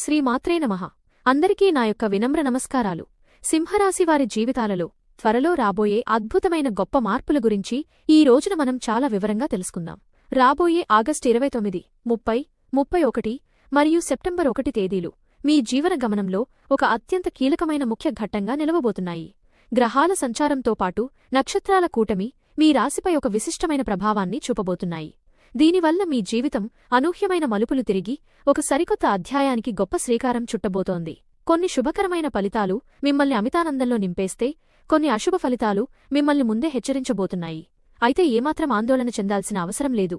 శ్రీ మాత్రే నమః. అందరికీ నా యొక్క వినమ్ర నమస్కారాలు. సింహరాశివారి జీవితాలలో త్వరలో రాబోయే అద్భుతమైన గొప్ప మార్పుల గురించి ఈ రోజున మనం చాలా వివరంగా తెలుసుకుందాం. రాబోయే ఆగస్టు ఇరవై తొమ్మిది ముప్పై ముప్పై ఒకటి మరియు సెప్టెంబర్ ఒకటి తేదీలు మీ జీవన గమనంలో ఒక అత్యంత కీలకమైన ముఖ్య ఘట్టంగా నిలవబోతున్నాయి. గ్రహాల సంచారంతో పాటు నక్షత్రాల కూటమి మీ రాశిపై ఒక విశిష్టమైన ప్రభావాన్ని చూపబోతున్నాయి. దీనివల్ల మీ జీవితం అనూహ్యమైన మలుపులు తిరిగి ఒక సరికొత్త అధ్యాయానికి గొప్ప శ్రీకారం చుట్టబోతోంది. కొన్ని శుభకరమైన ఫలితాలు మిమ్మల్ని అమితానందంలో నింపేస్తే కొన్ని అశుభ ఫలితాలు మిమ్మల్ని ముందే హెచ్చరించబోతున్నాయి. అయితే ఏమాత్రం ఆందోళన చెందాల్సిన అవసరం లేదు.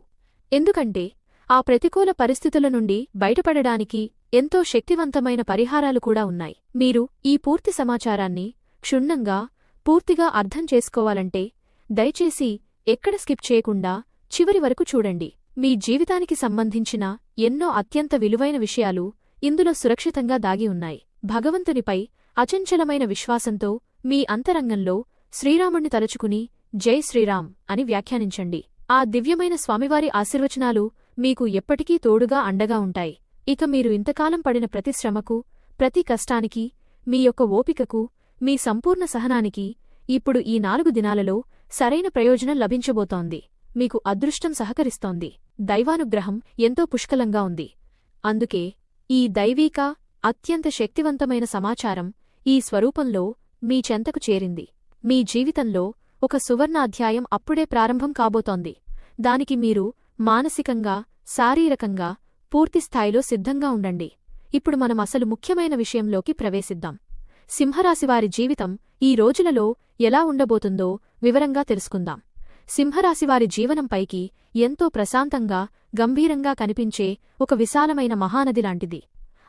ఎందుకంటే ఆ ప్రతికూల పరిస్థితుల నుండి బయటపడడానికి ఎంతో శక్తివంతమైన పరిహారాలు కూడా ఉన్నాయి. మీరు ఈ పూర్తి సమాచారాన్ని క్షుణ్ణంగా పూర్తిగా అర్థం చేసుకోవాలంటే దయచేసి ఎక్కడ స్కిప్ చేయకుండా చివరి వరకు చూడండి. మీ జీవితానికి సంబంధించిన ఎన్నో అత్యంత విలువైన విషయాలు ఇందులో సురక్షితంగా దాగి ఉన్నాయి. భగవంతునిపై అచంచలమైన విశ్వాసంతో మీ అంతరంగంలో శ్రీరాముణ్ణి తలుచుకుని జై శ్రీరామ్ అని వ్యాఖ్యానించండి. ఆ దివ్యమైన స్వామివారి ఆశీర్వచనాలు మీకు ఎప్పటికీ తోడుగా అండగా ఉంటాయి. ఇక మీరు ఇంతకాలం పడిన ప్రతి శ్రమకు ప్రతి కష్టానికి మీ యొక్క ఓపికకు మీ సంపూర్ణ సహనానికి ఇప్పుడు ఈ నాలుగు దినాలలో సరైన ప్రయోజనం లభించబోతోంది. మీకు అదృష్టం సహకరిస్తోంది. దైవానుగ్రహం ఎంతో పుష్కలంగా ఉంది. అందుకే ఈ దైవీక అత్యంత శక్తివంతమైన సమాచారం ఈ స్వరూపంలో మీ చెంతకు చేరింది. మీ జీవితంలో ఒక సువర్ణాధ్యాయం అప్పుడే ప్రారంభం కాబోతోంది. దానికి మీరు మానసికంగా శారీరకంగా పూర్తిస్థాయిలో సిద్ధంగా ఉండండి. ఇప్పుడు మనం అసలు ముఖ్యమైన విషయంలోకి ప్రవేశిద్దాం. సింహరాశివారి జీవితం ఈ రోజులలో ఎలా ఉండబోతుందో వివరంగా తెలుసుకుందాం. సింహరాశివారి జీవనంపైకి ఎంతో ప్రశాంతంగా గంభీరంగా కనిపించే ఒక విశాలమైన మహానది లాంటిది.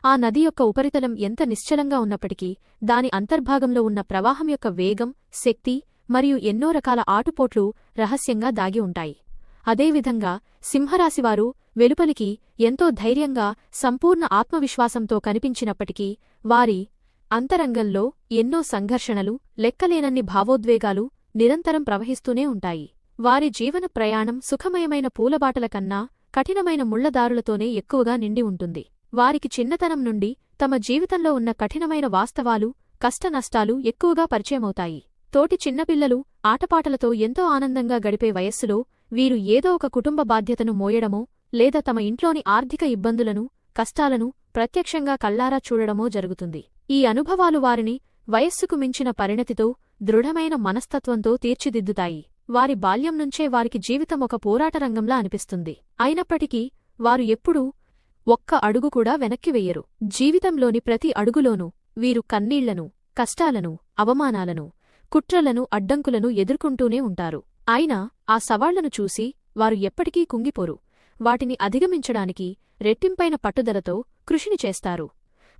ఆ నది యొక్క ఉపరితలం ఎంత నిశ్చలంగా ఉన్నప్పటికీ దాని అంతర్భాగంలో ఉన్న ప్రవాహం యొక్క వేగం శక్తి మరియు ఎన్నో రకాల ఆటుపోట్లు రహస్యంగా దాగి ఉంటాయి. అదేవిధంగా సింహరాశివారు వెలుపలికి ఎంతో ధైర్యంగా సంపూర్ణ ఆత్మవిశ్వాసంతో కనిపించినప్పటికీ వారి అంతరంగంలో ఎన్నో సంఘర్షణలు లెక్కలేనన్ని భావోద్వేగాలు నిరంతరం ప్రవహిస్తూనే ఉంటాయి. వారి జీవన ప్రయాణం సుఖమయమైన పూలబాటల కన్నా కఠినమైన ముళ్ళదారులతోనే ఎక్కువగా నిండి ఉంటుంది. వారికి చిన్నతనం నుండి తమ జీవితంలో ఉన్న కఠినమైన వాస్తవాలు కష్టనష్టాలు ఎక్కువగా పరిచయమవుతాయి. తోటి చిన్నపిల్లలు ఆటపాటలతో ఎంతో ఆనందంగా గడిపే వయస్సులో వీరు ఏదో ఒక కుటుంబ బాధ్యతను మోయడమో లేదా తమ ఇంట్లోని ఆర్థిక ఇబ్బందులను కష్టాలను ప్రత్యక్షంగా కళ్ళారా చూడడమో జరుగుతుంది. ఈ అనుభవాలు వారిని వయస్సుకు మించిన పరిణతితో దృఢమైన మనస్తత్వంతో తీర్చిదిద్దుతాయి. వారి బాల్యం నుంచే వారికి జీవితం ఒక పోరాటరంగంలా అనిపిస్తుంది. అయినప్పటికీ వారు ఎప్పుడూ ఒక్క అడుగు కూడా వెనక్కి వెయ్యరు జీవితంలోని ప్రతి అడుగులోనూ వీరు కన్నీళ్ళను కష్టాలను అవమానాలను కుట్రలను అడ్డంకులను ఎదుర్కొంటూనే ఉంటారు. అయినా ఆ సవాళ్ళను చూసి వారు ఎప్పటికీ కుంగిపోరు. వాటిని అధిగమించడానికి రెట్టింపైన పట్టుదలతో కృషిని చేస్తారు.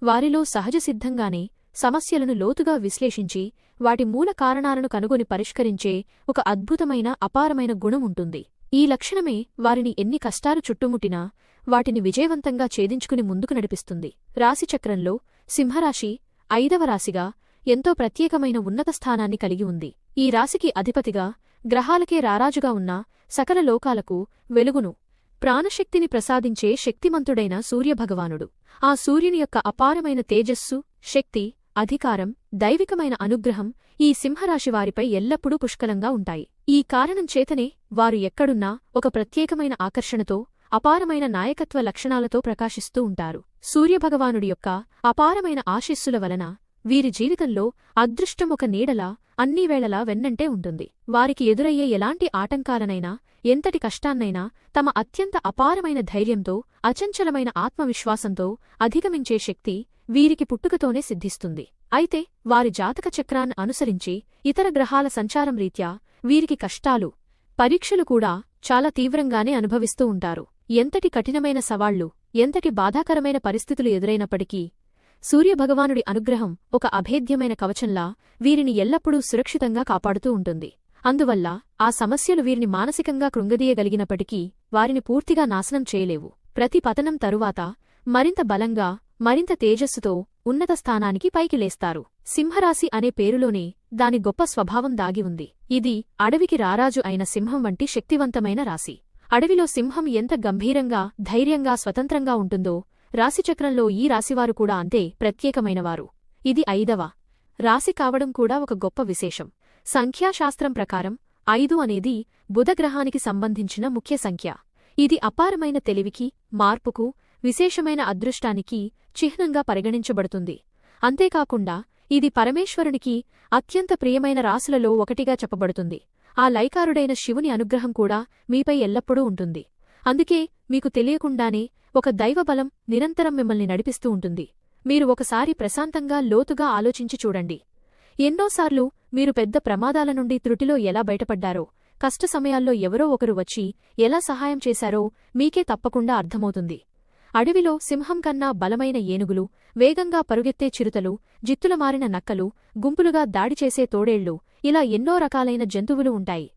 వారిలో సహజసిద్ధంగానే సమస్యలను లోతుగా విశ్లేషించి వాటి మూల కారణాలను కనుగొని పరిష్కరించే ఒక అద్భుతమైన అపారమైన గుణం ఉంటుంది. ఈ లక్షణమే వారిని ఎన్ని కష్టాలు చుట్టుముట్టినా వాటిని విజయవంతంగా ఛేదించుకుని ముందుకు నడిపిస్తుంది. రాశిచక్రంలో సింహరాశి ఐదవ రాశిగా ఎంతో ప్రత్యేకమైన ఉన్నత స్థానాన్ని కలిగి ఉంది. ఈ రాశికి అధిపతిగా గ్రహాలకే రారాజుగా ఉన్న సకల లోకాలకు వెలుగును ప్రాణశక్తిని ప్రసాదించే శక్తిమంతుడైన సూర్యభగవానుడు. ఆ సూర్యుని యొక్క అపారమైన తేజస్సు శక్తి అధికారం దైవికమైన అనుగ్రహం ఈ సింహరాశివారిపై ఎల్లప్పుడూ పుష్కలంగా ఉంటాయి. ఈ కారణం చేతనే వారు ఎక్కడున్నా ఒక ప్రత్యేకమైన ఆకర్షణతో అపారమైన నాయకత్వ లక్షణాలతో ప్రకాశిస్తూ ఉంటారు. సూర్యభగవానుడి యొక్క అపారమైన ఆశీస్సుల వలన వీరి జీవితంలో అదృష్టం ఒక నీడలా అన్ని వేళలా వెన్నంటే ఉంటుంది. వారికి ఎదురయ్యే ఎలాంటి ఆటంకాలనైనా ఎంతటి కష్టాన్నైనా తమ అత్యంత అపారమైన ధైర్యంతో అచంచలమైన ఆత్మవిశ్వాసంతో అధిగమించే శక్తి వీరికి పుట్టుకతోనే సిద్ధిస్తుంది. అయితే వారి జాతక చక్రాన్ని అనుసరించి ఇతర గ్రహాల సంచారం రీత్యా వీరికి కష్టాలు పరీక్షలు కూడా చాలా తీవ్రంగానే అనుభవిస్తూ ఉంటారు. ఎంతటి కఠినమైన సవాళ్ళు ఎంతటి బాధాకరమైన పరిస్థితులు ఎదురైనప్పటికీ సూర్యభగవానుడి అనుగ్రహం ఒక అభేద్యమైన కవచంలా వీరిని ఎల్లప్పుడూ సురక్షితంగా కాపాడుతూ ఉంటుంది. అందువల్ల ఆ సమస్యలు వీరిని మానసికంగా కృంగదీయగలిగినప్పటికీ వారిని పూర్తిగా నాశనం చేయలేవు. ప్రతి పతనం తరువాత మరింత బలంగా మరింత తేజస్సుతో ఉన్నత స్థానానికి పైకి లేస్తారు సింహరాశి అనే పేరులోనే దాని గొప్ప స్వభావం దాగి ఉంది. ఇది అడవికి రారాజు అయిన సింహం వంటి శక్తివంతమైన రాశి. అడవిలో సింహం ఎంత గంభీరంగా ధైర్యంగా స్వతంత్రంగా ఉంటుందో రాశిచక్రంలో ఈ రాశివారు కూడా అంతే ప్రత్యేకమైనవారు. ఇది ఐదవ. రాశి కావడం కూడా ఒక గొప్ప విశేషం. సంఖ్యాశాస్త్రం ప్రకారం ఐదు అనేది బుధగ్రహానికి సంబంధించిన ముఖ్య సంఖ్య. ఇది అపారమైన తెలివికి మార్పుకు విశేషమైన అదృష్టానికి చిహ్నంగా పరిగణించబడుతుంది. అంతేకాకుండా ఇది పరమేశ్వరునికి అత్యంత ప్రియమైన రాసులలో ఒకటిగా చెప్పబడుతుంది. ఆ లైకారుడైన శివుని అనుగ్రహం కూడా మీపై ఎల్లప్పుడూ ఉంటుంది. అందుకే మీకు తెలియకుండానే ఒక దైవబలం నిరంతరం మిమ్మల్ని నడిపిస్తూ ఉంటుంది. మీరు ఒకసారి ప్రశాంతంగా లోతుగా ఆలోచించి చూడండి. ఎన్నోసార్లు మీరు పెద్ద ప్రమాదాల నుండి త్రుటిలో ఎలా బయటపడ్డారో కష్ట సమయాల్లో ఎవరో ఒకరు వచ్చి ఎలా సహాయం చేశారో మీకే తప్పకుండా అర్థమవుతుంది. అడవిలో సింహం కన్నా బలమైన ఏనుగులు వేగంగా పరుగెత్తే చిరుతలు జిత్తులమారిన నక్కలు గుంపులుగా దాడి చేసే తోడేళ్ళు ఇలా ఎన్నో రకాలైన జంతువులు ఉంటాయి.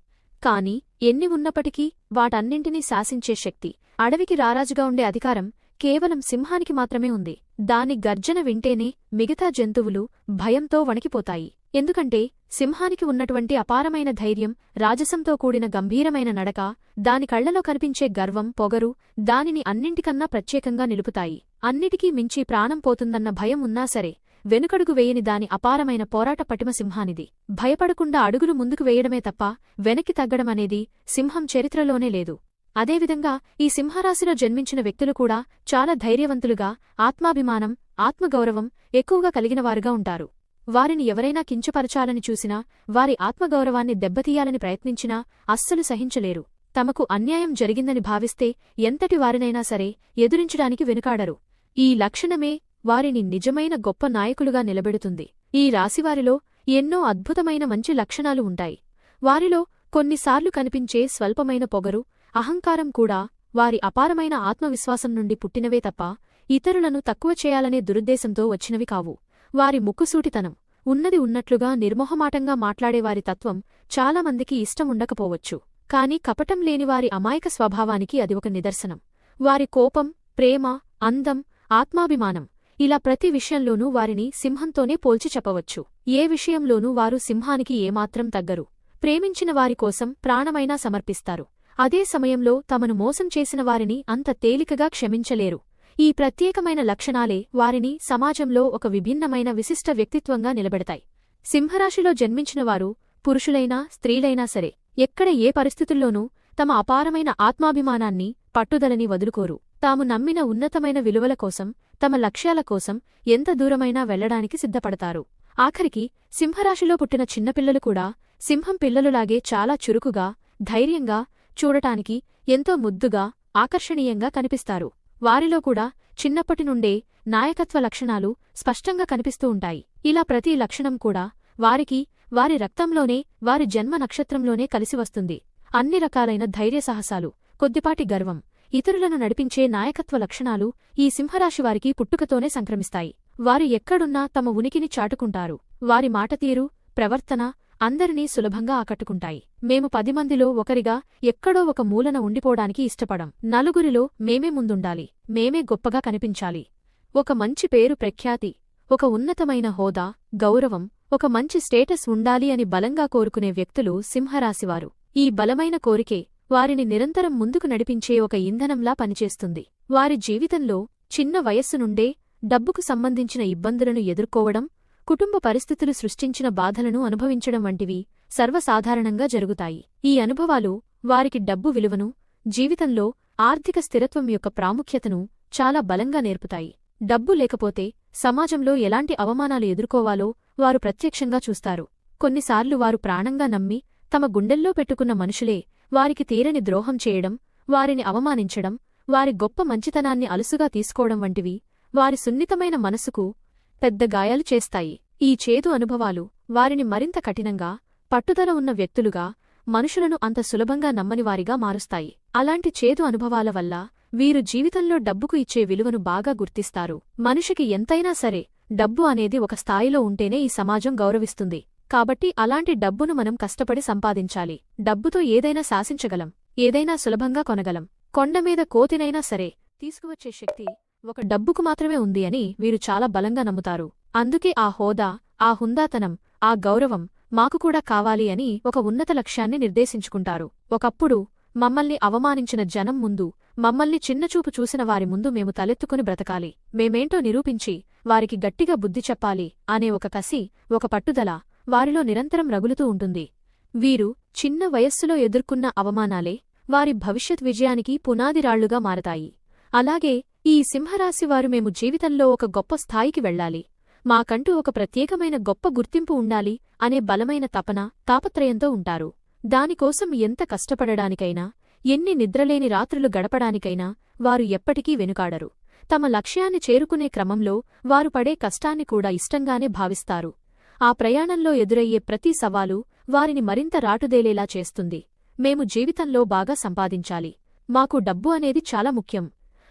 కాని ఎన్ని ఉన్నప్పటికీ వాటన్నింటినీ శాసించే శక్తి అడవికి రారాజుగా ఉండే అధికారం కేవలం సింహానికి మాత్రమే ఉంది. దాని గర్జన వింటేనే మిగతా జంతువులు భయంతో వణికిపోతాయి. ఎందుకంటే సింహానికి ఉన్నటువంటి అపారమైన ధైర్యం రాజసంతో కూడిన గంభీరమైన నడక దాని కళ్ళలో కనిపించే గర్వం పొగరు దానిని అన్నింటికన్నా ప్రత్యేకంగా నిలుపుతాయి. అన్నిటికీ మించి ప్రాణం పోతుందన్న భయం ఉన్నా సరే వెనుకడుగు వేయని దాని అపారమైన పోరాట పటిమ సింహానిది. భయపడకుండా అడుగులు ముందుకు వేయడమే తప్ప వెనక్కి తగ్గడమనేది సింహం చరిత్రలోనే లేదు. అదేవిధంగా ఈ సింహరాశిలో జన్మించిన వ్యక్తులు కూడా చాలా ధైర్యవంతులుగా ఆత్మాభిమానం ఆత్మగౌరవం ఎక్కువగా కలిగినవారుగా ఉంటారు. వారిని ఎవరైనా కించపరచాలని చూసినా వారి ఆత్మగౌరవాన్ని దెబ్బతీయాలని ప్రయత్నించినా అస్సలు సహించలేరు. తమకు అన్యాయం జరిగిందని భావిస్తే ఎంతటి వారినైనా సరే ఎదురించడానికి వెనుకాడరు. ఈ లక్షణమే వారిని నిజమైన గొప్ప నాయకులుగా నిలబెడుతుంది. ఈ రాశివారిలో ఎన్నో అద్భుతమైన మంచి లక్షణాలు ఉంటాయి. వారిలో కొన్నిసార్లు కనిపించే స్వల్పమైన పొగరు అహంకారం కూడా వారి అపారమైన ఆత్మవిశ్వాసం నుండి పుట్టినవే తప్ప ఇతరులను తక్కువ చేయాలనే దురుద్దేశంతో వచ్చినవి కావు. వారి ముక్కుసూటితనం ఉన్నది ఉన్నట్లుగా నిర్మోహమాటంగా మాట్లాడేవారి తత్వం చాలామందికి ఇష్టముండకపోవచ్చు కాని కపటం లేనివారి అమాయక స్వభావానికి అది ఒక నిదర్శనం. వారి కోపం ప్రేమ అందం ఆత్మాభిమానం ఇలా ప్రతి విషయంలోనూ వారిని సింహంతోనే పోల్చి చెప్పవచ్చు. ఏ విషయంలోనూ వారు సింహానికి ఏమాత్రం తగ్గరు. ప్రేమించిన వారి కోసం ప్రాణమైనా సమర్పిస్తారు. అదే సమయంలో తమను మోసం చేసిన వారిని అంత తేలికగా క్షమించలేరు. ఈ ప్రత్యేకమైన లక్షణాలే వారిని సమాజంలో ఒక విభిన్నమైన విశిష్ట వ్యక్తిత్వంగా నిలబెడతాయి. సింహరాశిలో జన్మించినవారు పురుషులైనా స్త్రీలైనా సరే ఎక్కడ ఏ పరిస్థితుల్లోనూ తమ అపారమైన ఆత్మాభిమానాన్ని పట్టుదలని వదులుకోరు. తాము నమ్మిన ఉన్నతమైన విలువల కోసం తమ లక్ష్యాల కోసం ఎంత దూరమైనా వెళ్ళడానికి సిద్ధపడతారు. ఆఖరికి సింహరాశిలో పుట్టిన చిన్నపిల్లలు కూడా సింహం పిల్లలులాగే చాలా చురుకుగా ధైర్యంగా చూడటానికి ఎంతో ముద్దుగా ఆకర్షణీయంగా కనిపిస్తారు. వారిలో కూడా చిన్నప్పటి నుండే నాయకత్వ లక్షణాలు స్పష్టంగా కనిపిస్తూ ఉంటాయి. ఇలా ప్రతి లక్షణం కూడా వారికి వారి రక్తంలోనే వారి జన్మ నక్షత్రంలోనే కలిసివస్తుంది అన్ని రకాలైన ధైర్యసాహసాలు కొద్దిపాటి గర్వం ఇతరులను నడిపించే నాయకత్వ లక్షణాలు ఈ సింహరాశివారికి పుట్టుకతోనే సంక్రమిస్తాయి. వారు ఎక్కడున్నా తమ ఉనికిని చాటుకుంటారు. వారి మాటతీరు ప్రవర్తన అందరినీ సులభంగా ఆకట్టుకుంటాయి. మేము పది మందిలో ఒకరిగా ఎక్కడో ఒక మూలన ఉండిపోవడానికి ఇష్టపడం. నలుగురిలో మేమే ముందుండాలి. మేమే గొప్పగా కనిపించాలి. ఒక మంచి పేరు ప్రఖ్యాతి ఒక ఉన్నతమైన హోదా గౌరవం ఒక మంచి స్టేటస్ ఉండాలి అని బలంగా కోరుకునే వ్యక్తులు సింహరాశివారు. ఈ బలమైన కోరికే వారిని నిరంతరం ముందుకు నడిపించే ఒక ఇంధనంలా పనిచేస్తుంది. వారి జీవితంలో చిన్న వయస్సు నుండే డబ్బుకు సంబంధించిన ఇబ్బందులను ఎదుర్కోవడం కుటుంబ పరిస్థితులు సృష్టించిన బాధలను అనుభవించడం వంటివి సర్వసాధారణంగా జరుగుతాయి. ఈ అనుభవాలు వారికి డబ్బు విలువను జీవితంలో ఆర్థిక స్థిరత్వం యొక్క ప్రాముఖ్యతను చాలా బలంగా నేర్పుతాయి. డబ్బు లేకపోతే సమాజంలో ఎలాంటి అవమానాలు ఎదుర్కోవాలో వారు ప్రత్యక్షంగా చూస్తారు. కొన్నిసార్లు వారు ప్రాణంగా నమ్మి తమ గుండెల్లో పెట్టుకున్న మనుషులే వారికి తీరని ద్రోహం చేయడం వారిని అవమానించడం వారి గొప్ప మంచితనాన్ని అలుసుగా తీసుకోవడం వంటివి వారి సున్నితమైన మనసుకు పెద్ద గాయాలు చేస్తాయి. ఈ చేదు అనుభవాలు వారిని మరింత కఠినంగా పట్టుదల ఉన్న వ్యక్తులుగా మనుషులను అంత సులభంగా నమ్మనివారిగా మారుస్తాయి. అలాంటి చేదు అనుభవాల వల్ల వీరు జీవితంలో డబ్బుకు ఇచ్చే విలువను బాగా గుర్తిస్తారు. మనిషికి ఎంతైనా సరే డబ్బు అనేది ఒక స్థాయిలో ఉంటేనే ఈ సమాజం గౌరవిస్తుంది. కాబట్టి అలాంటి డబ్బును మనం కష్టపడి సంపాదించాలి. డబ్బుతో ఏదైనా శాసించగలం ఏదైనా సులభంగా కొనగలం. కొండమీద కోతినైనా సరే తీసుకువచ్చే శక్తి ఒక డబ్బుకు మాత్రమే ఉంది అని వీరు చాలా బలంగా నమ్ముతారు. అందుకే ఆ హోదా ఆ హుందాతనం ఆ గౌరవం మాకు కూడా కావాలి అని ఒక ఉన్నత లక్ష్యాన్ని నిర్దేశించుకుంటారు. ఒకప్పుడు మమ్మల్ని అవమానించిన జనం ముందు మమ్మల్ని చిన్నచూపు చూసిన వారి ముందు మేము తలెత్తుకుని బ్రతకాలి. మేమేంటో నిరూపించి వారికి గట్టిగా బుద్ధి చెప్పాలి అనే ఒక కసి ఒక పట్టుదల వారిలో నిరంతరం రగులుతూ ఉంటుంది. వీరు చిన్న వయస్సులో ఎదుర్కొన్న అవమానాలే వారి భవిష్యత్ విజయానికి పునాదిరాళ్ళుగా మారతాయి. అలాగే ఈ సింహరాశివారు మేము జీవితంలో ఒక గొప్ప స్థాయికి వెళ్ళాలి. మాకంటూ ఒక ప్రత్యేకమైన గొప్ప గుర్తింపు ఉండాలి అనే బలమైన తపన తాపత్రయంతో ఉంటారు. దానికోసం ఎంత కష్టపడడానికైనా ఎన్ని నిద్రలేని రాత్రులు గడపడానికైనా వారు ఎప్పటికీ వెనుకాడరు. తమ లక్ష్యాన్ని చేరుకునే క్రమంలో వారు పడే కష్టాన్ని కూడా ఇష్టంగానే భావిస్తారు. ఆ ప్రయాణంలో ఎదురయ్యే ప్రతి సవాలు వారిని మరింత రాటుదేలేలా చేస్తుంది. మేము జీవితంలో బాగా సంపాదించాలి. మాకు డబ్బు అనేది చాలా ముఖ్యం.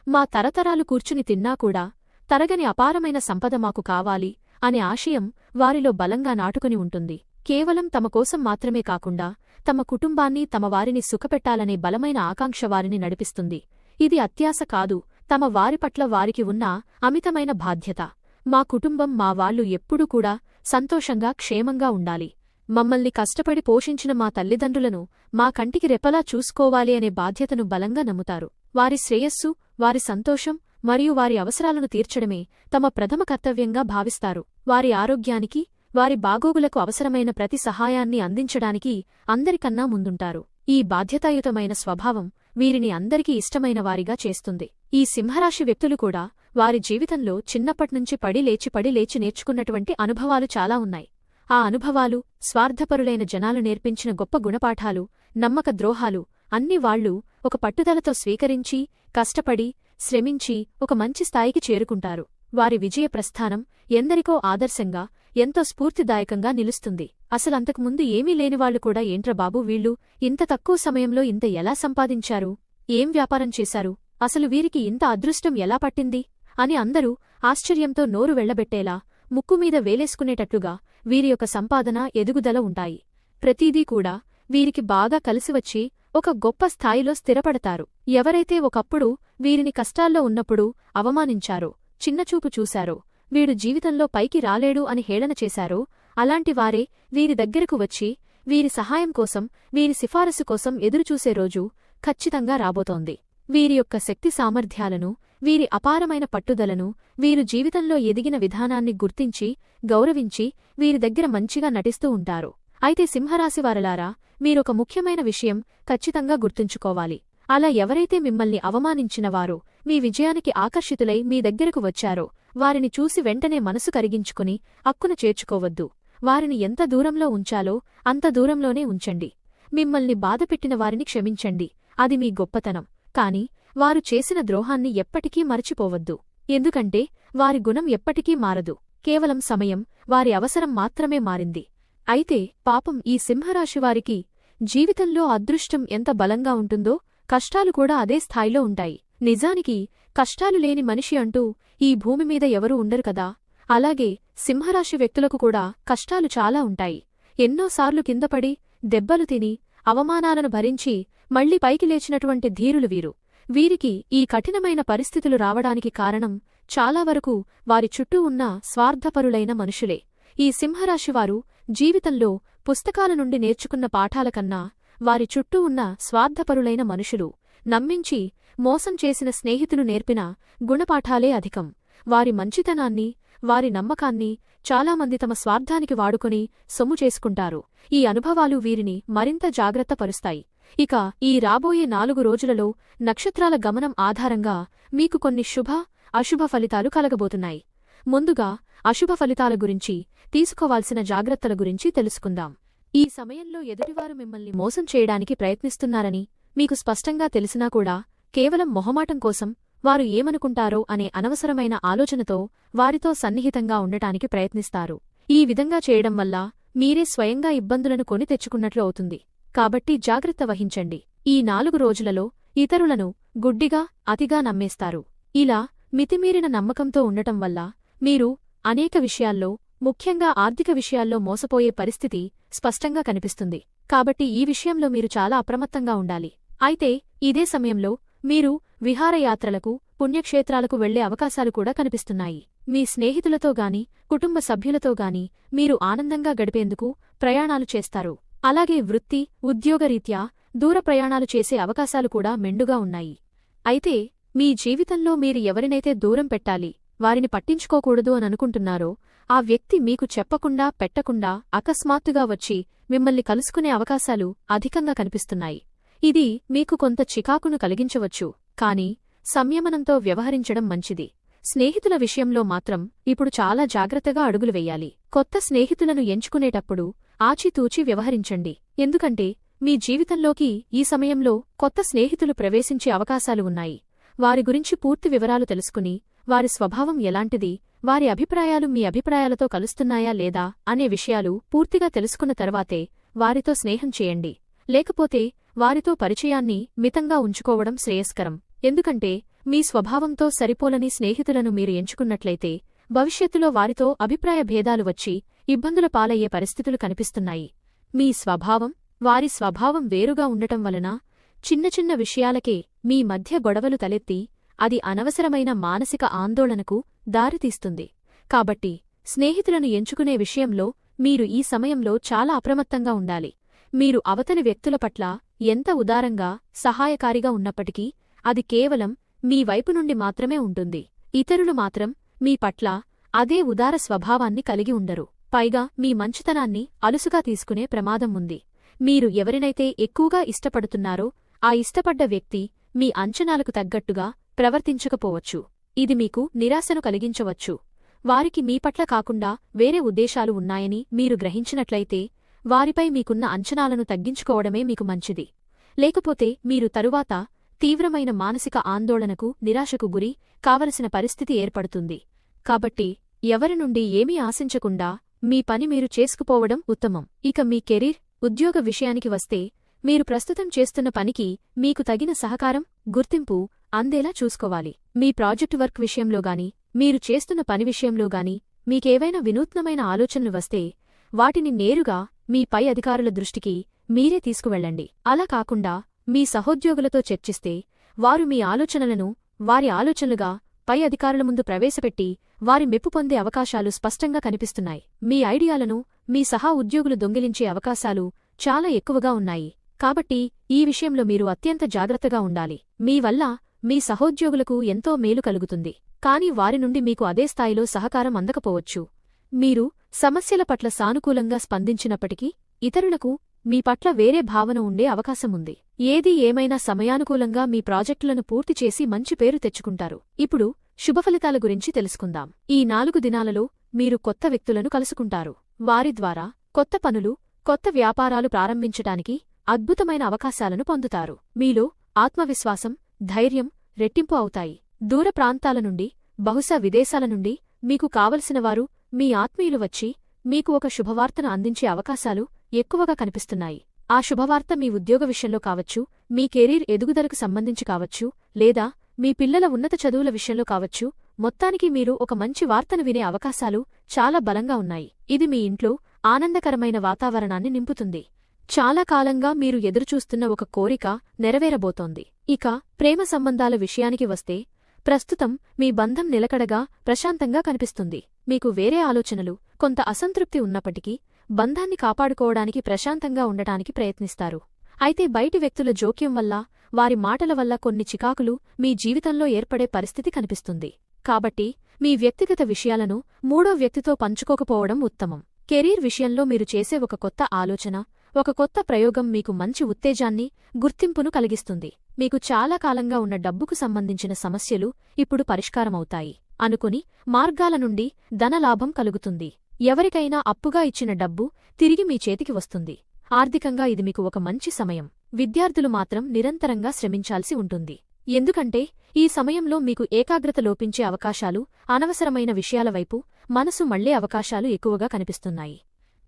మా తరతరాలు కూర్చుని తిన్నా కూడా తరగని అపారమైన సంపద మాకు కావాలి అనే ఆశయం వారిలో బలంగా నాటుకుని ఉంటుంది. కేవలం తమ కోసం మాత్రమే కాకుండా తమ కుటుంబాన్ని తమ వారిని సుఖపెట్టాలనే బలమైన ఆకాంక్ష వారిని నడిపిస్తుంది. ఇది అత్యాశ కాదు తమ వారి పట్ల వారికి ఉన్న అమితమైన బాధ్యత. మా కుటుంబం మా వాళ్ళు ఎప్పుడూ కూడా సంతోషంగా క్షేమంగా ఉండాలి. మమ్మల్ని కష్టపడి పోషించిన మా తల్లిదండ్రులను మా కంటికి రెపలా చూసుకోవాలి అనే బాధ్యతను బలంగా నమ్ముతారు. వారి శ్రేయస్సు వారి సంతోషం మరియు వారి అవసరాలను తీర్చడమే తమ ప్రథమ కర్తవ్యంగా భావిస్తారు. వారి ఆరోగ్యానికి వారి బాగోగులకు అవసరమైన ప్రతి సహాయాన్ని అందించడానికి అందరికన్నా ముందుంటారు. ఈ బాధ్యతాయుతమైన స్వభావం వీరిని అందరికీ ఇష్టమైన వారిగా చేస్తుంది. ఈ సింహరాశి వ్యక్తులు కూడా వారి జీవితంలో చిన్నప్పట్నుంచి పడి లేచి పడి లేచి నేర్చుకున్నటువంటి అనుభవాలు చాలా ఉన్నాయి. ఆ అనుభవాలు స్వార్థపరులైన జనాలు నేర్పించిన గొప్ప గుణపాఠాలు నమ్మక ద్రోహాలు అన్ని వాళ్ళు ఒక పట్టుదలతో స్వీకరించి కష్టపడి శ్రమించి ఒక మంచి స్థాయికి చేరుకుంటారు. వారి విజయ ప్రస్థానం ఎందరికో ఆదర్శంగా ఎంతో స్ఫూర్తిదాయకంగా నిలుస్తుంది. అసలంతకుముందు ఏమీ లేనివాళ్ళు కూడా ఏంట్రా బాబు వీళ్ళు? ఇంత తక్కువ సమయంలో ఇంత ఎలా సంపాదించారు? ఏం వ్యాపారం చేశారు? అసలు వీరికి ఇంత అదృష్టం ఎలా పట్టింది? అని అందరూ ఆశ్చర్యంతో నోరు వెళ్ళబెట్టేలా ముక్కుమీద వేలేసుకునేటట్లుగా వీరి యొక్క సంపాదన ఎదుగుదల ఉంటాయి. ప్రతీదీ కూడా వీరికి బాగా కలిసివచ్చి ఒక గొప్ప స్థాయిలో స్థిరపడతారు. ఎవరైతే ఒకప్పుడు వీరిని కష్టాల్లో ఉన్నప్పుడు అవమానించారో చిన్నచూపు చూశారో వీడు జీవితంలో పైకి రాలేడు అని హేళన చేశారో అలాంటివారే వీరి దగ్గరకు వచ్చి వీరి సహాయం కోసం వీరి సిఫారసు కోసం ఎదురుచూసే రోజు ఖచ్చితంగా రాబోతోంది. వీరి యొక్క శక్తి సామర్థ్యాలను వీరి అపారమైన పట్టుదలను వీరు జీవితంలో ఎదిగిన విధానాన్ని గుర్తించి గౌరవించి వీరి దగ్గర మంచిగా నటిస్తూ ఉంటారు. అయితే సింహరాశివారలారా మీరొక ముఖ్యమైన విషయం ఖచ్చితంగా గుర్తుంచుకోవాలి. అలా ఎవరైతే మిమ్మల్ని అవమానించినవారో మీ విజయానికి ఆకర్షితులై మీ దగ్గరకు వచ్చారో వారిని చూసి వెంటనే మనసు కరిగించుకుని అక్కున చేర్చుకోవద్దు. వారిని ఎంత దూరంలో ఉంచాలో అంత దూరంలోనే ఉంచండి. మిమ్మల్ని బాధపెట్టిన వారిని క్షమించండి. అది మీ గొప్పతనం. కాని వారు చేసిన ద్రోహాన్ని ఎప్పటికీ మరచిపోవద్దు. ఎందుకంటే వారి గుణం ఎప్పటికీ మారదు. కేవలం సమయం వారి అవసరం మాత్రమే మారింది. అయితే పాపం ఈ సింహరాశివారికి జీవితంలో అదృష్టం ఎంత బలంగా ఉంటుందో కష్టాలు కూడా అదే స్థాయిలో ఉంటాయి. నిజానికి కష్టాలు లేని మనిషి అంటూ ఈ భూమి మీద ఎవరూ ఉండరు కదా. అలాగే సింహరాశి వ్యక్తులకు కూడా కష్టాలు చాలా ఉంటాయి. ఎన్నోసార్లు కిందపడి దెబ్బలు తిని అవమానాలను భరించి మళ్ళీ పైకి లేచినటువంటి ధీరులు వీరు. వీరికి ఈ కఠినమైన పరిస్థితులు రావడానికి కారణం చాలా వరకు వారి చుట్టూ ఉన్న స్వార్థపరులైన మనుషులే. ఈ సింహరాశివారు జీవితంలో పుస్తకాల నుండి నేర్చుకున్న పాఠాలకన్నా వారి చుట్టూ ఉన్న స్వార్థపరులైన మనుషులు నమ్మించి మోసం చేసిన స్నేహితులు నేర్పిన గుణపాఠాలే అధికం. వారి మంచితనాన్ని వారి నమ్మకాన్ని చాలామంది తమ స్వార్థానికి వాడుకొని సొమ్ము చేసుకుంటారు. ఈ అనుభవాలు వీరిని మరింత జాగ్రత్తపరుస్తాయి ఇక ఈ రాబోయే నాలుగు రోజులలో నక్షత్రాల గమనం ఆధారంగా మీకు కొన్ని శుభ అశుభ ఫలితాలు కలగబోతున్నాయి. ముందుగా అశుభ ఫలితాల గురించి తీసుకోవాల్సిన జాగ్రత్తల గురించి తెలుసుకుందాం. ఈ సమయంలో ఎదుటివారు మిమ్మల్ని మోసం చేయడానికి ప్రయత్నిస్తున్నారని మీకు స్పష్టంగా తెలిసినా కూడా కేవలం మొహమాటం కోసం వారు ఏమనుకుంటారో అనే అనవసరమైన ఆలోచనతో వారితో సన్నిహితంగా ఉండటానికి ప్రయత్నిస్తారు. ఈ విధంగా చేయడం వల్ల మీరే స్వయంగా ఇబ్బందులను కొని తెచ్చుకున్నట్లు అవుతుంది. కాబట్టి జాగ్రత్త వహించండి. ఈ నాలుగు రోజులలో ఇతరులను గుడ్డిగా అతిగా నమ్మేస్తారు. ఇలా మితిమీరిన నమ్మకంతో ఉండటం వల్ల మీరు అనేక విషయాల్లో ముఖ్యంగా ఆర్థిక విషయాల్లో మోసపోయే పరిస్థితి స్పష్టంగా కనిపిస్తుంది. కాబట్టి ఈ విషయంలో మీరు చాలా అప్రమత్తంగా ఉండాలి. అయితే ఇదే సమయంలో మీరు విహారయాత్రలకు పుణ్యక్షేత్రాలకు వెళ్ళే అవకాశాలు కూడా కనిపిస్తున్నాయి. మీ స్నేహితులతో గాని కుటుంబ సభ్యులతో గాని మీరు ఆనందంగా గడిపేందుకు ప్రయాణాలు చేస్తారు. అలాగే వృత్తి ఉద్యోగరీత్యా దూర ప్రయాణాలు చేసే అవకాశాలు కూడా మెండుగా ఉన్నాయి. అయితే మీ జీవితంలో మీరు ఎవరినైతే దూరం పెట్టాలి వారిని పట్టించుకోకూడదు అని అనుకుంటున్నారో ఆ వ్యక్తి మీకు చెప్పకుండా పెట్టకుండా అకస్మాత్తుగా వచ్చి మిమ్మల్ని కలుసుకునే అవకాశాలు అధికంగా కనిపిస్తున్నాయి. ఇది మీకు కొంత చికాకును కలిగించవచ్చు కాని సంయమనంతో వ్యవహరించడం మంచిది. స్నేహితుల విషయంలో మాత్రం ఇప్పుడు చాలా జాగ్రత్తగా అడుగులు వెయ్యాలి కొత్త స్నేహితులను ఎంచుకునేటప్పుడు ఆచితూచి వ్యవహరించండి. ఎందుకంటే మీ జీవితంలోకి ఈ సమయంలో కొత్త స్నేహితులు ప్రవేశించే అవకాశాలు ఉన్నాయి. వారి గురించి పూర్తి వివరాలు తెలుసుకుని వారి స్వభావం ఎలాంటిది వారి అభిప్రాయాలు మీ అభిప్రాయాలతో కలుస్తున్నాయా లేదా అనే విషయాలు పూర్తిగా తెలుసుకున్న తర్వాతే వారితో స్నేహం చేయండి. లేకపోతే వారితో పరిచయాన్ని మితంగా ఉంచుకోవడం శ్రేయస్కరం. ఎందుకంటే మీ స్వభావంతో సరిపోలని స్నేహితులను మీరు ఎంచుకున్నట్లయితే భవిష్యత్తులో వారితో అభిప్రాయ భేదాలు వచ్చి ఇబ్బందుల పాలయ్యే పరిస్థితులు కనిపిస్తున్నాయి. మీ స్వభావం వారి స్వభావం వేరుగా ఉండటం వలన చిన్న చిన్న విషయాలకే మీ మధ్య గొడవలు తలెత్తి అది అనవసరమైన మానసిక ఆందోళనకు దారితీస్తుంది. కాబట్టి స్నేహితులను ఎంచుకునే విషయంలో మీరు ఈ సమయంలో చాలా అప్రమత్తంగా ఉండాలి. మీరు అవతలి వ్యక్తుల పట్ల ఎంత ఉదారంగా సహాయకారిగా ఉన్నప్పటికీ అది కేవలం మీ వైపు నుండి మాత్రమే ఉంటుంది. ఇతరులు మాత్రం మీ పట్ల అదే ఉదార స్వభావాన్ని కలిగి ఉండరు. పైగా మీ మంచితనాన్ని అలుసుగా తీసుకునే ప్రమాదం ఉంది. మీరు ఎవరినైతే ఎక్కువగా ఇష్టపడుతున్నారో ఆ ఇష్టపడ్డ వ్యక్తి మీ అంచనాలకు తగ్గట్టుగా ప్రవర్తించకపోవచ్చు. ఇది మీకు నిరాశను కలిగించవచ్చు. వారికి మీ పట్ల కాకుండా వేరే ఉద్దేశాలు ఉన్నాయని మీరు గ్రహించినట్లయితే వారిపై మీకున్న అంచనాలను తగ్గించుకోవడమే మీకు మంచిది. లేకపోతే మీరు తరువాత తీవ్రమైన మానసిక ఆందోళనకు నిరాశకు గురి కావలసిన పరిస్థితి ఏర్పడుతుంది. కాబట్టి ఎవరి నుండి ఏమీ ఆశించకుండా మీ పని మీరు చేసుకుపోవడం ఉత్తమం. ఇక మీ కెరీర్ ఉద్యోగ విషయానికి వస్తే మీరు ప్రస్తుతం చేస్తున్న పనికి మీకు తగిన సహకారం గుర్తింపు అందేలా చూసుకోవాలి. మీ ప్రాజెక్టు వర్క్ విషయంలోగాని మీరు చేస్తున్న పని విషయంలోగాని మీకేవైనా వినూత్నమైన ఆలోచనలు వస్తే వాటిని నేరుగా మీ పై అధికారుల దృష్టికి మీరే తీసుకువెళ్ళండి. అలా కాకుండా మీ సహోద్యోగులతో చర్చిస్తే వారు మీ ఆలోచనలను వారి ఆలోచనలుగా పై అధికారుల ముందు ప్రవేశపెట్టి వారి మెప్పు పొందే అవకాశాలు స్పష్టంగా కనిపిస్తున్నాయి. మీ ఐడియాలను మీ సహా ఉద్యోగులు దొంగిలించే అవకాశాలు చాలా ఎక్కువగా ఉన్నాయి. కాబట్టి ఈ విషయంలో మీరు అత్యంత జాగ్రత్తగా ఉండాలి. మీ వల్ల మీ సహోద్యోగులకు ఎంతో మేలు కలుగుతుంది. కాని వారి నుండి మీకు అదే స్థాయిలో సహకారం అందకపోవచ్చు. మీరు సమస్యల పట్ల సానుకూలంగా స్పందించినప్పటికీ ఇతరులకు మీ పట్ల వేరే భావన ఉండే అవకాశముంది ఏది ఏమైనా సమయానుకూలంగా మీ ప్రాజెక్టులను పూర్తి చేసి మంచి పేరు తెచ్చుకుంటారు. ఇప్పుడు శుభఫలితాల గురించి తెలుసుకుందాం. ఈ నాలుగు దినాలలో మీరు కొత్త వ్యక్తులను కలుసుకుంటారు. వారి ద్వారా కొత్త పనులు కొత్త వ్యాపారాలు ప్రారంభించటానికి అద్భుతమైన అవకాశాలను పొందుతారు. మీలో ఆత్మవిశ్వాసం ధైర్యం రెట్టింపు అవుతాయి. దూర ప్రాంతాల నుండి బహుశా విదేశాల నుండి మీకు కావలసినవారు మీ ఆత్మీయులు వచ్చి మీకు ఒక శుభవార్తను అందించే అవకాశాలు ఎక్కువగా కనిపిస్తున్నాయి. ఆ శుభవార్త మీ ఉద్యోగ విషయంలో కావచ్చు మీ కెరీర్ ఎదుగుదలకు సంబంధించి కావచ్చు లేదా మీ పిల్లల ఉన్నత చదువుల విషయంలో కావచ్చు మొత్తానికి మీరు ఒక మంచి వార్తను వినే అవకాశాలు చాలా బలంగా ఉన్నాయి. ఇది మీ ఇంట్లో ఆనందకరమైన వాతావరణాన్ని నింపుతుంది. చాలా కాలంగా మీరు ఎదురుచూస్తున్న ఒక కోరిక నెరవేరబోతోంది. ఇక ప్రేమ సంబంధాల విషయానికి వస్తే ప్రస్తుతం మీ బంధం నిలకడగా ప్రశాంతంగా కనిపిస్తుంది. మీకు వేరే ఆలోచనలు కొంత అసంతృప్తి ఉన్నప్పటికీ బంధాన్ని కాపాడుకోవడానికి ప్రశాంతంగా ఉండటానికి ప్రయత్నిస్తారు. అయితే బయటి వ్యక్తుల జోక్యం వల్ల వారి మాటల వల్ల కొన్ని చికాకులు మీ జీవితంలో ఏర్పడే పరిస్థితి కనిపిస్తుంది. కాబట్టి మీ వ్యక్తిగత విషయాలను మూడో వ్యక్తితో పంచుకోకపోవడం ఉత్తమం. కెరీర్ విషయంలో మీరు చేసే ఒక కొత్త ఆలోచన ఒక కొత్త ప్రయోగం మీకు మంచి ఉత్తేజాన్ని గుర్తింపును కలిగిస్తుంది. మీకు చాలా కాలంగా ఉన్న డబ్బుకు సంబంధించిన సమస్యలు ఇప్పుడు పరిష్కారమవుతాయి. అనుకుని మార్గాల నుండి ధనలాభం కలుగుతుంది. ఎవరికైనా అప్పుగా ఇచ్చిన డబ్బు తిరిగి మీ చేతికి వస్తుంది. ఆర్థికంగా ఇది మీకు ఒక మంచి సమయం. విద్యార్థులు మాత్రం నిరంతరంగా శ్రమించాల్సి ఉంటుంది. ఎందుకంటే ఈ సమయంలో మీకు ఏకాగ్రత లోపించే అవకాశాలు అనవసరమైన విషయాల వైపు మనసు మళ్ళే అవకాశాలు ఎక్కువగా కనిపిస్తున్నాయి.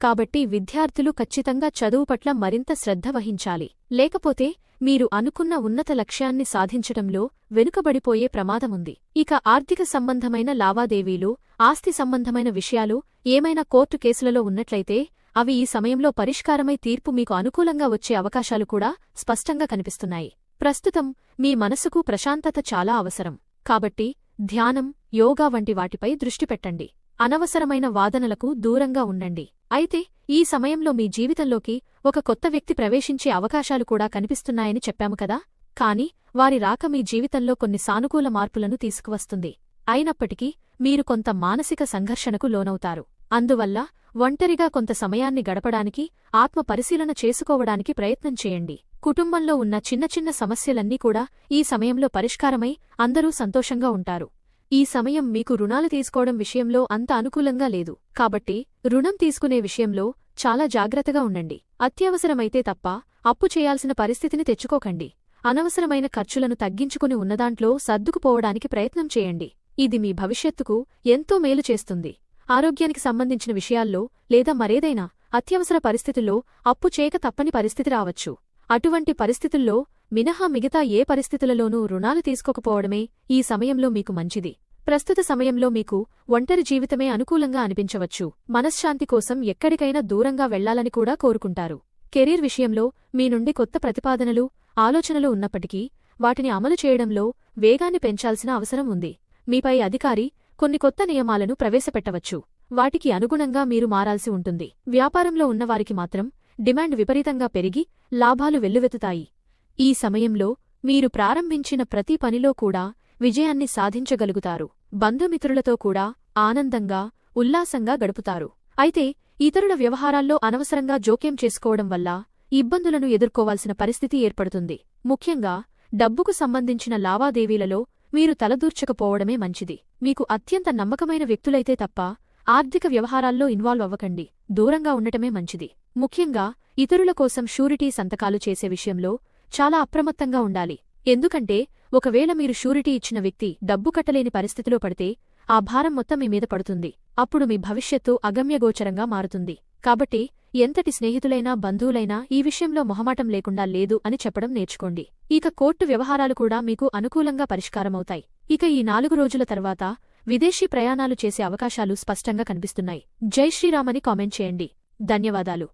కాబట్టి విద్యార్థులు ఖచ్చితంగా చదువు పట్ల మరింత శ్రద్ధ వహించాలి. లేకపోతే మీరు అనుకున్న ఉన్నత లక్ష్యాన్ని సాధించటంలో వెనుకబడిపోయే ప్రమాదముంది ఇక ఆర్థిక సంబంధమైన లావాదేవీలు ఆస్తి సంబంధమైన విషయాలు ఏమైనా కోర్టు కేసులలో ఉన్నట్లయితే అవి ఈ సమయంలో పరిష్కారమై తీర్పు మీకు అనుకూలంగా వచ్చే అవకాశాలు కూడా స్పష్టంగా కనిపిస్తున్నాయి. ప్రస్తుతం మీ మనసుకు ప్రశాంతత చాలా అవసరం. కాబట్టి ధ్యానం యోగా వంటి వాటిపై దృష్టి పెట్టండి. అనవసరమైన వాదనలకు దూరంగా ఉండండి. అయితే ఈ సమయంలో మీ జీవితంలోకి ఒక కొత్త వ్యక్తి ప్రవేశించే అవకాశాలు కూడా కనిపిస్తున్నాయని చెప్పాము కదా? కాని వారి రాక మీ జీవితంలో కొన్ని సానుకూల మార్పులను తీసుకువస్తుంది. అయినప్పటికీ మీరు కొంత మానసిక సంఘర్షణకు లోనవుతారు. అందువల్ల ఒంటరిగా కొంత సమయాన్ని గడపడానికి ఆత్మ పరిశీలన చేసుకోవడానికి ప్రయత్నం చేయండి. కుటుంబంలో ఉన్న చిన్న చిన్న సమస్యలన్నీ కూడా ఈ సమయంలో పరిష్కారమై అందరూ సంతోషంగా ఉంటారు. ఈ సమయం మీకు రుణాలు తీసుకోవడం విషయంలో అంత అనుకూలంగా లేదు. కాబట్టి రుణం తీసుకునే విషయంలో చాలా జాగ్రత్తగా ఉండండి. అత్యవసరమైతే తప్ప అప్పు చేయాల్సిన పరిస్థితిని తెచ్చుకోకండి. అనవసరమైన ఖర్చులను తగ్గించుకుని ఉన్నదాంట్లో సర్దుకుపోవడానికి ప్రయత్నం చేయండి. ఇది మీ భవిష్యత్తుకు ఎంతో మేలు చేస్తుంది. ఆరోగ్యానికి సంబంధించిన విషయాల్లో లేదా మరేదైనా అత్యవసర పరిస్థితుల్లో అప్పు చేయక తప్పని పరిస్థితి రావచ్చు. అటువంటి పరిస్థితుల్లో మినహా మిగతా ఏ పరిస్థితులలోనూ రుణాలు తీసుకోకపోవడమే ఈ సమయంలో మీకు మంచిది. ప్రస్తుత సమయంలో మీకు ఒంటరి జీవితమే అనుకూలంగా అనిపించవచ్చు. మనశ్శాంతి కోసం ఎక్కడికైనా దూరంగా వెళ్ళాలని కూడా కోరుకుంటారు. కెరీర్ విషయంలో మీ నుండి కొత్త ప్రతిపాదనలు ఆలోచనలు ఉన్నప్పటికీ వాటిని అమలు చేయడంలో వేగాన్ని పెంచాల్సిన అవసరం ఉంది. మీపై అధికారి కొన్ని కొత్త నియమాలను ప్రవేశపెట్టవచ్చు. వాటికి అనుగుణంగా మీరు మారాల్సి ఉంటుంది. వ్యాపారంలో ఉన్నవారికి మాత్రం డిమాండ్ విపరీతంగా పెరిగి లాభాలు వెల్లువెత్తుతాయి. ఈ సమయంలో మీరు ప్రారంభించిన ప్రతి పనిలో కూడా విజయాన్ని సాధించగలుగుతారు. బంధుమిత్రులతో కూడా ఆనందంగా ఉల్లాసంగా గడుపుతారు. అయితే ఇతరుల వ్యవహారాల్లో అనవసరంగా జోక్యం చేసుకోవడం వల్ల ఇబ్బందులను ఎదుర్కోవాల్సిన పరిస్థితి ఏర్పడుతుంది. ముఖ్యంగా డబ్బుకు సంబంధించిన లావాదేవీలలో మీరు తలదూర్చకపోవడమే మంచిది. మీకు అత్యంత నమ్మకమైన వ్యక్తులైతే తప్ప ఆర్థిక వ్యవహారాల్లో ఇన్వాల్వ్ అవ్వకండి. దూరంగా ఉండటమే మంచిది. ముఖ్యంగా ఇతరుల కోసం షూరిటీ సంతకాలు చేసే విషయంలో చాలా అప్రమత్తంగా ఉండాలి. ఎందుకంటే ఒకవేళ మీరు షూరిటీ ఇచ్చిన వ్యక్తి డబ్బు కట్టలేని పరిస్థితిలో పడితే ఆ భారం మొత్తం మీ మీద పడుతుంది. అప్పుడు మీ భవిష్యత్తు అగమ్యగోచరంగా మారుతుంది. కాబట్టి ఎంతటి స్నేహితులైనా బంధువులైనా ఈ విషయంలో మొహమాటం లేకుండా లేదు అని చెప్పడం నేర్చుకోండి. ఇక కోర్టు వ్యవహారాలు కూడా మీకు అనుకూలంగా పరిష్కారమవుతాయి. ఇక ఈ నాలుగు రోజుల తర్వాత విదేశీ ప్రయాణాలు చేసే అవకాశాలు స్పష్టంగా కనిపిస్తున్నాయి. జై శ్రీరామని కామెంట్ చేయండి. ధన్యవాదాలు.